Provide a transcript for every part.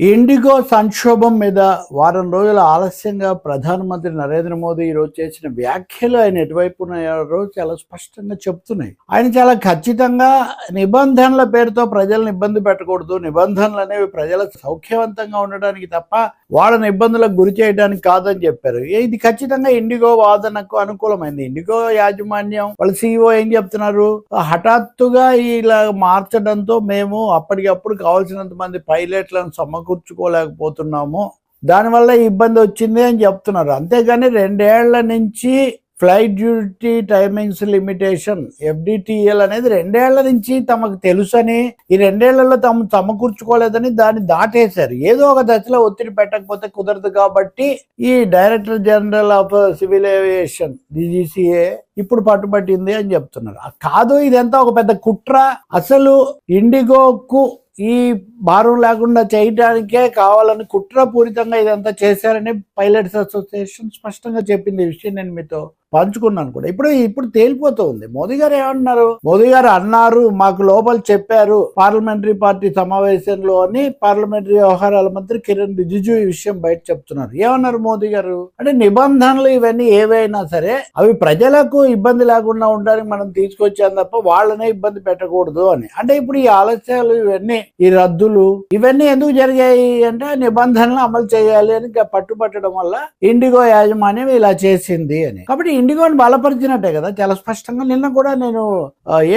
IndiGo సంక్షోభం మీద వారం రోజుల ఆలస్యంగా ప్రధానమంత్రి నరేంద్ర మోదీ ఈరోజు చేసిన వ్యాఖ్యలు ఆయన ఎటువైపు ఉన్నాయో చాలా స్పష్టంగా చెప్తున్నాయి. ఆయన చాలా ఖచ్చితంగా నిబంధనల పేరుతో ప్రజలను ఇబ్బంది పెట్టకూడదు. నిబంధనలు అనేవి ప్రజల సౌఖ్యవంతంగా ఉండడానికి తప్ప వాళ్ళని ఇబ్బందులకు గురి చేయడానికి కాదని చెప్పారు. ఇది ఖచ్చితంగా ఇండిగో వాదనకు అనుకూలమైంది. ఇండిగో యాజమాన్యం వాళ్ళ సీఈఓ ఏం చెప్తున్నారు? హఠాత్తుగా ఇలా మార్చడంతో మేము అప్పటికప్పుడు కావాల్సినంత మంది పైలట్లను సమకూర్చుకోలేకపోతున్నాము. దానివల్ల ఇబ్బంది వచ్చింది అని చెప్తున్నారు. అంతేగాని రెండేళ్ళ నుంచి flight duty timings limitation FDTL అనేది రెండేళ్ళ నుంచి తమకు తెలుసని ఈ రెండేళ్ళలో తాము సమకూర్చుకోలేదని దాన్ని దాటేశారు. ఏదో ఒక దశలో ఒత్తిడి పెట్టకపోతే కుదరదు కాబట్టి ఈ director general of civil aviation DGCA ఇప్పుడు పట్టుబట్టింది అని చెప్తున్నారు కాదు ఇదంతా ఒక పెద్ద కుట్ర. అసలు ఇండిగోకు ఈ భారం లేకుండా చేయడానికే కావాలని కుట్రపూరితంగా ఇదంతా చేశారని పైలట్స్ అసోసియేషన్ స్పష్టంగా చెప్పింది ఈ విషయం నేను మీతో పంచుకున్నాను కూడా. ఇప్పుడు ఇప్పుడు తేలిపోతుంది మోదీ గారు ఏమన్నారు? మోదీ గారు అన్నారు మాకు లోపల చెప్పారు పార్లమెంటరీ పార్టీ సమావేశంలో అని పార్లమెంటరీ వ్యవహారాల మంత్రి కిరణ్ రిజిజు ఈ విషయం బయట చెప్తున్నారు. ఏమన్నారు మోదీ గారు? అంటే నిబంధనలు ఇవన్నీ ఏవైనా సరే అవి ప్రజలకు ఇబ్బంది లేకుండా ఉండడానికి మనం తీసుకొచ్చాం తప్ప వాళ్ళనే ఇబ్బంది పెట్టకూడదు అని. అంటే ఇప్పుడు ఈ ఆలస్యాలు ఇవన్నీ ఈ రద్దులు ఇవన్నీ ఎందుకు జరిగాయి అంటే నిబంధనలు అమలు చేయాలి అని పట్టుబట్టడం వల్ల ఇండిగో యాజమాన్యం ఇలా చేసింది అని. కాబట్టి ఇండిగోని బలపరిచినట్టే కదా. చాలా స్పష్టంగా నిన్న కూడా నేను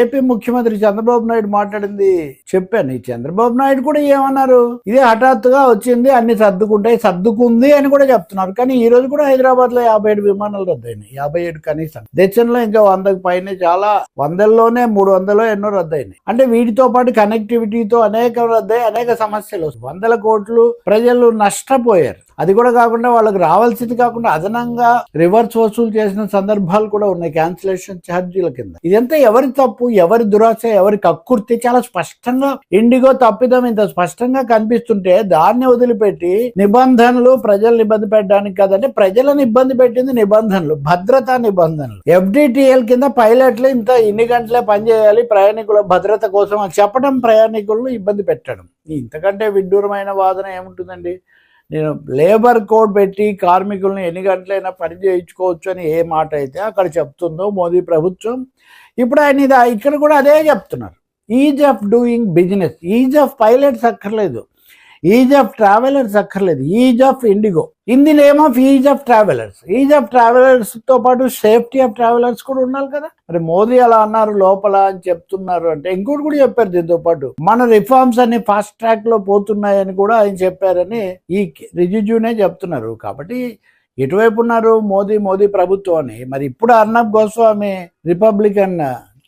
ఏపీ ముఖ్యమంత్రి చంద్రబాబు నాయుడు మాట్లాడింది చెప్పాను. ఈ చంద్రబాబు నాయుడు కూడా ఏమన్నారు? ఇదే హఠాత్తుగా వచ్చింది అన్ని సర్దుకుంటాయి సర్దుకుంది అని కూడా చెప్తున్నారు. కానీ ఈ రోజు కూడా హైదరాబాద్లో యాభై ఏడు విమానాలు రద్దయినాయి యాభై ఏడు కనీసం. దేశంలో ఇంకా వందకు పైన చాలా వందల్లోనే మూడు వందలో ఎన్నో రద్దయినాయి. అంటే వీటితో పాటు కనెక్టివిటీతో అనేక రద్దయి అనేక సమస్యలు వందల కోట్లు ప్రజలు నష్టపోయారు. అది కూడా కాకుండా వాళ్ళకి రావాల్సింది కాకుండా అదనంగా రివర్స్ వసూలు చేసిన సందర్భాలు కూడా ఉన్నాయి క్యాన్సిలేషన్ ఛార్జీల కింద. ఇదంతా ఎవరి తప్పు ఎవరి దురాశ ఎవరి కక్కుర్తి? చాలా స్పష్టంగా ఇండిగో తప్పిదం ఇంత స్పష్టంగా కనిపిస్తుంటే దాన్ని వదిలిపెట్టి నిబంధనలు ప్రజలను ఇబ్బంది పెట్టడానికి కాదంటే ప్రజలను ఇబ్బంది పెట్టింది నిబంధనలు భద్రతా నిబంధనలు. ఎఫ్డిటిఎల్ కింద పైలట్లు ఇంత ఇన్ని గంటలే పనిచేయాలి ప్రయాణికుల భద్రత కోసం అని చెప్పడం ప్రయాణికులను ఇబ్బంది పెట్టడం. ఇంతకంటే విడ్డూరమైన వాదన ఏముంటుందండి? నేను లేబర్ కోడ్ పెట్టి కార్మికులను ఎన్ని గంటలైనా పని చేయించుకోవచ్చు అని ఏ మాట అయితే అక్కడ చెప్తుందో మోదీ ప్రభుత్వం ఇప్పుడు ఆయన ఇది ఇక్కడ కూడా అదే చెప్తున్నారు. Ease of doing business ease of pilots అక్కర్లేదు ఈజ్ ఆఫ్ ట్రావెలర్స్ అక్కర్లేదు. Ease of IndiGo in the name of ease of travellers ease of ట్రావెలర్స్తో పాటు సేఫ్టీ ఆఫ్ ట్రావెలర్స్ కూడా ఉండాలి కదా. మరి మోదీ అలా అన్నారు లోపల అని చెప్తున్నారు అంటే ఇంకోటి కూడా చెప్పారు దీంతో పాటు. మన రిఫార్మ్స్ అన్ని ఫాస్ట్ ట్రాక్లో పోతున్నాయని కూడా ఆయన చెప్పారని ఈ రిజిజునే చెప్తున్నారు. కాబట్టి ఎటువైపు ఉన్నారు మోదీ మోదీ ప్రభుత్వం అని మరి ఇప్పుడు అర్నబ్ గోస్వామి రిపబ్లికన్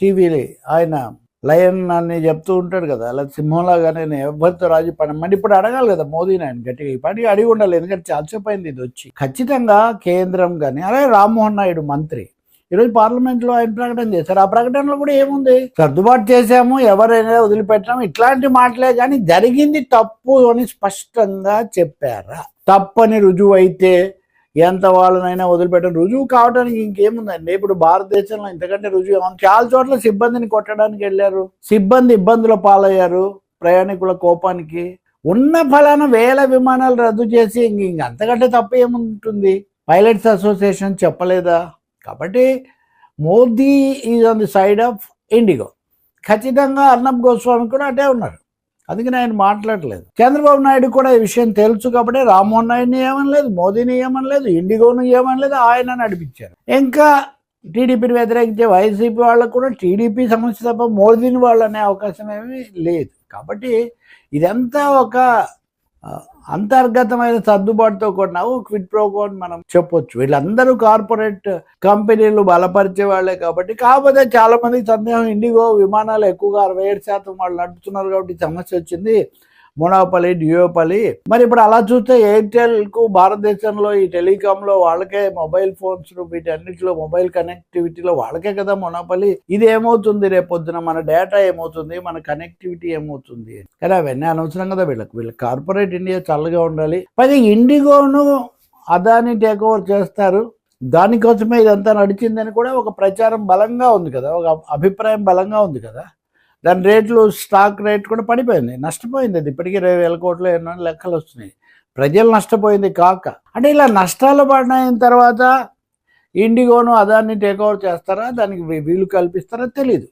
టీవీ ఆయన లయన్ అని చెప్తూ ఉంటాడు కదా అలా సింహంలాగానే నేను ఎవరితో రాజీ పడను. మరి ఇప్పుడు అడగాలి కదా మోదీని ఆయన గట్టిగా. ఈ అడిగి ఉండాలి ఎందుకంటే చాలాసేపు ఇది వచ్చి. ఖచ్చితంగా కేంద్రం కానీ అలాగే రామ్మోహన్ నాయుడు మంత్రి ఈరోజు పార్లమెంట్లో ఆయన ప్రకటన చేశారు. ఆ ప్రకటనలో కూడా ఏముంది? సర్దుబాటు చేశాము ఎవరైనా వదిలిపెట్టాము ఇట్లాంటి మాటలే కానీ జరిగింది తప్పు అని స్పష్టంగా చెప్పారా? తప్పని రుజువు అయితే ఎంత వాళ్ళనైనా వదిలిపెట్టడం రుజువు కావడానికి ఇంకేముందండి? ఇప్పుడు భారతదేశంలో ఇంతకంటే రుజువు చాలా చోట్ల సిబ్బందిని కొట్టడానికి వెళ్ళారు. సిబ్బంది ఇబ్బందుల పాలయ్యారు ప్రయాణికుల కోపానికి. ఉన్న ఫలానా వేల విమానాలు రద్దు చేసి ఇంక ఇంక అంతకంటే తప్ప ఏముంటుంది? పైలట్స్ అసోసియేషన్ చెప్పలేదా? కాబట్టి Modi is on the side of IndiGo. ఖచ్చితంగా అర్ణబ్ గోస్వామి కూడా అటే ఉన్నారు. అందుకని ఆయన మాట్లాడలేదు. చంద్రబాబు నాయుడు కూడా ఈ విషయం తెలుసు కాబట్టి రామ్మోహన్ నాయుడిని ఏమనలేదు మోదీని ఏమనలేదు ఇండిగోను ఏమనలేదు ఆయన నడిపించారు. ఇంకా టీడీపీని వ్యతిరేకించే వైసీపీ వాళ్ళకు కూడా టీడీపీ సమస్య తప్ప మోదీని వాళ్ళు అనే అవకాశం ఏమీ లేదు. కాబట్టి ఇదంతా ఒక అంతర్గతమైన సర్దుబాటుతో కూడిన క్విట్ ప్రోకోన్ అని మనం చెప్పొచ్చు. వీళ్ళందరూ కార్పొరేట్ కంపెనీలు బలపరిచే వాళ్ళే కాబట్టి కాకపోతే చాలా మందికి సందేహం ఇండిగో విమానాలు ఎక్కువగా అరవై ఏడు శాతం వాళ్ళు నడుపుతున్నారు కాబట్టి సమస్య వచ్చింది. మోనోపలి డియోపలి మరి ఇప్పుడు అలా చూస్తే ఎయిర్టెల్కు భారతదేశంలో ఈ టెలికాం లో వాళ్ళకే మొబైల్ ఫోన్స్ వీటన్నిటిలో మొబైల్ కనెక్టివిటీలో వాళ్ళకే కదా మొనోపలి ఇది ఏమవుతుంది రేపొద్దున మన డేటా ఏమవుతుంది? మన కనెక్టివిటీ ఏమవుతుంది? కానీ అవన్నీ అనవసరం కదా వీళ్ళకి. వీళ్ళకి కార్పొరేట్ ఇండియా చల్లగా ఉండాలి. పైగా ఇండిగోను అదాని టేక్ ఓవర్ చేస్తారు. దానికోసమే ఇదంతా నడిచిందని కూడా ఒక ప్రచారం బలంగా ఉంది కదా. ఒక అభిప్రాయం బలంగా ఉంది కదా. దాని రేట్లు స్టాక్ రేట్ కూడా పడిపోయింది. నష్టపోయింది అది. ఇప్పటికీ ఇరవై వేల కోట్లు ఎన్నో లెక్కలు వస్తున్నాయి. ప్రజలు నష్టపోయింది కాక. అంటే ఇలా నష్టాలు పడిన తర్వాత ఇండిగోను అదాన్ని టేక్ చేస్తారా? దానికి వీలు కల్పిస్తారా? తెలియదు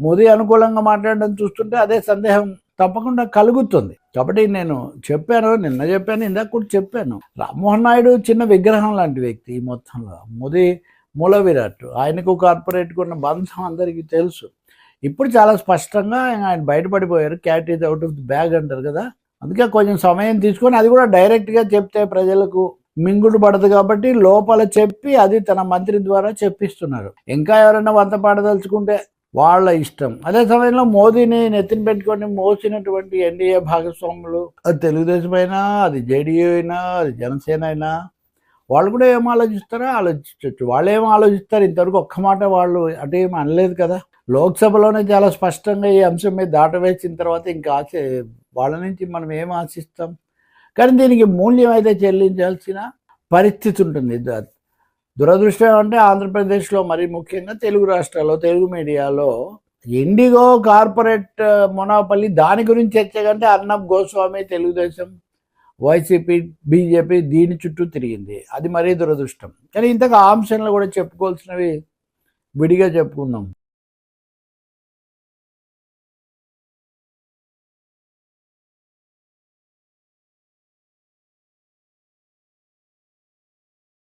మోదీ అనుకూలంగా మాట్లాడడం చూస్తుంటే అదే సందేహం తప్పకుండా కలుగుతుంది. కాబట్టి నేను చెప్పాను నిన్న చెప్పాను ఇందాక కూడా చెప్పాను. రామ్మోహన్ నాయుడు చిన్న విగ్రహం లాంటి వ్యక్తి ఈ మొత్తంలో. మోదీ మూల విరాట్. ఆయనకు కార్పొరేట్కు ఉన్న బంధం అందరికీ తెలుసు. ఇప్పుడు చాలా స్పష్టంగా ఆయన బయటపడిపోయారు. Cat is out of the bag అంటారు కదా. అందుకే కొంచెం సమయం తీసుకొని అది కూడా డైరెక్ట్గా చెప్తే ప్రజలకు మింగుడు పడదు కాబట్టి లోపల చెప్పి అది తన మంత్రి ద్వారా చెప్పిస్తున్నారు. ఇంకా ఎవరైనా వంత పాడదలుచుకుంటే వాళ్ళ ఇష్టం. అదే సమయంలో మోదీని నెత్తిన పెట్టుకొని మోసినటువంటి ఎన్డీఏ భాగస్వాములు అది తెలుగుదేశం అయినా అది జేడీయూ అయినా అది జనసేన అయినా వాళ్ళు కూడా ఏం ఆలోచిస్తారో? ఆలోచించవచ్చు వాళ్ళు ఏం ఆలోచిస్తారు? ఇంతవరకు ఒక్క మాట వాళ్ళు అంటే ఏం అనలేదు కదా? లోక్సభలోనే చాలా స్పష్టంగా ఈ అంశం మీద దాటవేసిన తర్వాత ఇంకా ఆశ వాళ్ళ నుంచి మనం ఏం ఆశిస్తాం? కానీ దీనికి మూల్యం అయితే చెల్లించాల్సిన పరిస్థితి ఉంటుంది. దురదృష్టం అంటే ఆంధ్రప్రదేశ్లో మరి ముఖ్యంగా తెలుగు రాష్ట్రాల్లో తెలుగు మీడియాలో ఇండిగో కార్పొరేట్ మొనాపల్లి దాని గురించి చర్చ కంటే అన్నం గోస్వామి తెలుగుదేశం వైసీపీ బీజేపీ దీని చుట్టూ తిరిగింది. అది మరీ దురదృష్టం. కానీ ఇంతకు ఆ కూడా చెప్పుకోవాల్సినవి విడిగా చెప్పుకుందాం.